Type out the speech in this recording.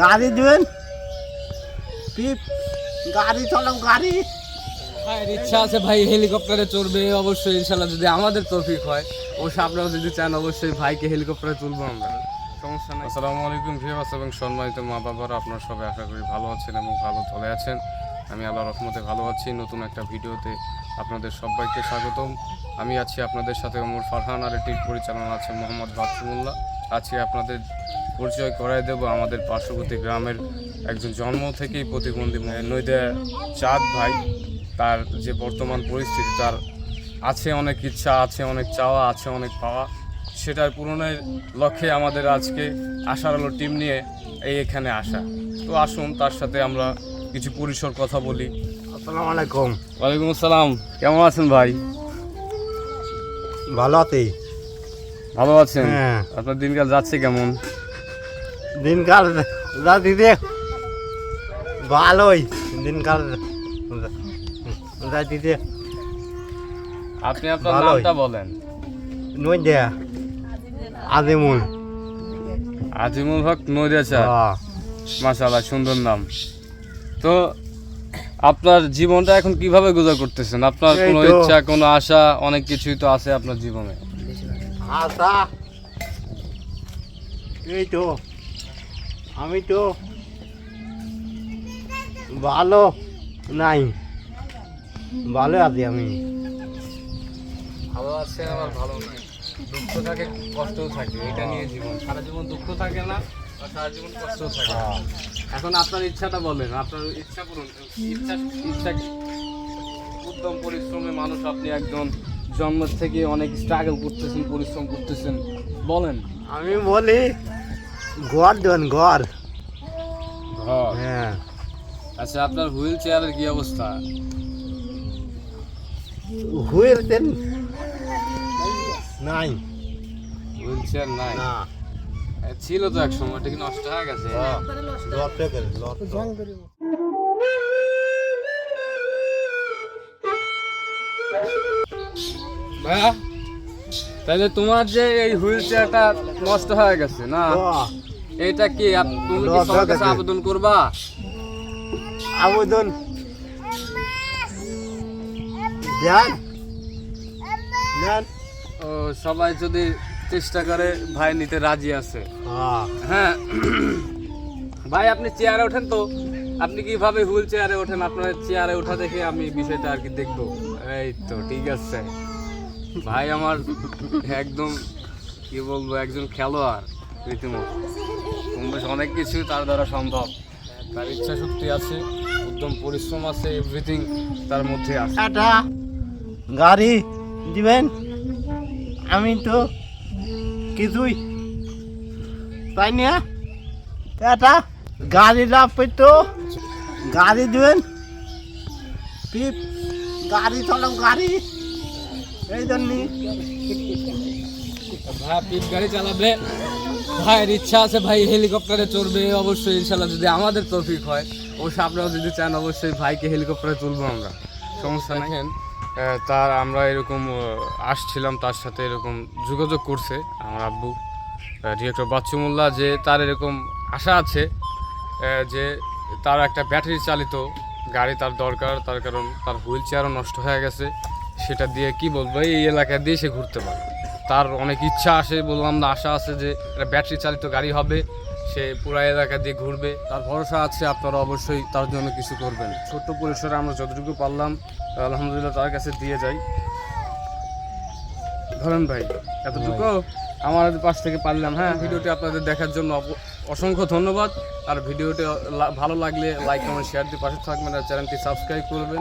গাড়ি দেবেন? গাড়ি চালাও গাড়ি। ইচ্ছা আছে ভাই হেলিকপ্টারে চড়বে অবশ্যই ইনশাল্লাহ যদি আমাদের তৌফিক হয়। অবশ্যই আপনারা যদি চান অবশ্যই ভাইকে হেলিকপ্টারে তুলবো আমরা। সমস্যা নেই। আসসালামু আলাইকুম ভিউয়ার্স এবং সম্মানিত মা বাবারা আপনারা সবাই আশা করি ভালো আছেন এবং ভালো চলে আছেন। আমি আল্লাহ রহমতে ভালো আছি। নতুন একটা ভিডিওতে আপনাদের সবাইকে স্বাগতম। আমি আছি আপনাদের সাথে ওমর ফারহান আর এটির পরিচালনা আছে মোহাম্মদ বাদরুল্লাহ আজকে আপনাদের পরিচয় করাই দেব। আমাদের পার্শ্ববর্তী গ্রামের একজন জন্ম থেকেই প্রতিবন্ধী নৈদা চাঁদ ভাই তার যে বর্তমান পরিস্থিতি তার আছে অনেক ইচ্ছা আছে অনেক চাওয়া আছে অনেক পাওয়া। সেটার পূরণের লক্ষ্যে আমাদের আজকে আশার আলো টিম নিয়ে এই এখানে আসা। তো আসুন তার সাথে আমরা কিছু পরিসর কথা বলি। আসসালামু আলাইকুম। ওয়ালাইকুম আসসালাম। কেমন আছেন ভাই? ভালো আছি। ভালো আছেন? হ্যাঁ। আপনার দিনকাল যাচ্ছে কেমন? দিনকাল দিদি ভালোই দিনকাল দিদি। আপনি আপনার। নামটা বলেন। নই দেয়া আজিমুল। আজিমুল হক নদিয়াচা হ্যাঁ। মাশাআল্লাহ সুন্দর নাম। তো আপনার জীবনটা এখন কীভাবে গুজর করতেছেন? আপনার কোনো ইচ্ছা কোনো আশা অনেক কিছুই তো আছে আপনার জীবনে। আশা। এই তো। আমি তো ভালো নাই। ভালো আছি আমি। ভালো আছে আবার ভালো নাই। দুঃখ থাকে কষ্টও থাকে। এটা নিয়ে জীবন। সারা জীবন দুঃখ থাকে না আর সারা জীবন কষ্টও থাকে। এখন আপনার ইচ্ছাটা বলেন আপনার ইচ্ছা পূরণ। ইচ্ছা ইচ্ছা উদ্যম পরিশ্রমে মানুষ আপনি একজন জন্ম থেকে অনেক স্ট্রাগল করতেছেন পরিশ্রম করতেছেন। বলেন। আমি বলি ঘর দেন ঘর। ঘর? হ্যাঁ। আচ্ছা আপনার হুইল চেয়ারের কি অবস্থা? হয়েছেন নাই। হুইল চেয়ার নাই? না। ছিল তো এক সময় এটা কি নষ্ট হয়ে গেছে। ভাইয়া তাহলে তোমার যে এই হুইল চেয়ারটা নষ্ট হয়ে গেছে না? এটা কি তুমি কি সবার কাছে আবেদন করবা? আবেদন। দেন। দেন। ও সবাই যদি চেষ্টা করে ভাই নিতে রাজি আছে। হ্যাঁ। হ্যাঁ। ভাই আপনি চেয়ারে ওঠেন তো। আপনি কীভাবে হুইল চেয়ারে ওঠেন? আপনার চেয়ারে ওঠা দেখে আমি বিষয়টা আর কি দেখব। এই তো ঠিক আছে। ভাই আমার একদম কি বলব একজন খেলোয়াড় রীতিমতো। কম বেশ অনেক কিছু তার দ্বারা সম্ভব। তার ইচ্ছা শক্তি আছে উদ্যম পরিশ্রম আছে এভরিথিং তার মধ্যে আছে। একটা গাড়ি দিবেন? আমি তো কিছুই তাই না। একটা গাড়ি লাগবে তো। গাড়ি দিবেন? পিপ। গাড়ি চালাও গাড়ি। এই জন্যই ভাই পিপ গাড়ি চালাবে ভাইয়ের ইচ্ছা আছে ভাই হেলিকপ্টারে চড়বে অবশ্যই ইনশাল্লাহ যদি আমাদের তৌফিক হয় অবশ্যই আপনারা যদি চান অবশ্যই ভাইকে হেলিকপ্টারে তুলবো আমরা। সমস্যা নেই। তার আমরা এরকম আসছিলাম তার সাথে এরকম যোগাযোগ করছে আমার আব্বু ডিরেক্টর বাচ্চু মোল্লা যে তার এরকম আশা আছে যে তার একটা ব্যাটারি চালিত গাড়ি তার দরকার তার কারণ তার হুইল চেয়ারও নষ্ট হয়ে গেছে। সেটা দিয়ে কি বলব এই এলাকা দিয়ে সে ঘুরতে পারে তার অনেক ইচ্ছা আসে বললাম না আশা আছে যে একটা ব্যাটারি চালিত গাড়ি হবে। সে পুরা এলাকা দিয়ে ঘুরবে। তার ভরসা আছে আপনারা অবশ্যই তার জন্য কিছু করবেন। ছোট্ট পরিসরে আমরা যতটুকু পারলাম আলহামদুলিল্লাহ তার কাছে দিয়ে যাই। ধরেন ভাই এতটুকু? আমার পাশ থেকে পারলাম হ্যাঁ? ভিডিওটি আপনাদের দেখার জন্য অসংখ্য ধন্যবাদ। আর ভিডিওটি ভালো লাগলে লাইক কমেন্ট শেয়ার দিয়ে পাশে থাকবেন আর চ্যানেলটি সাবস্ক্রাইব করবেন।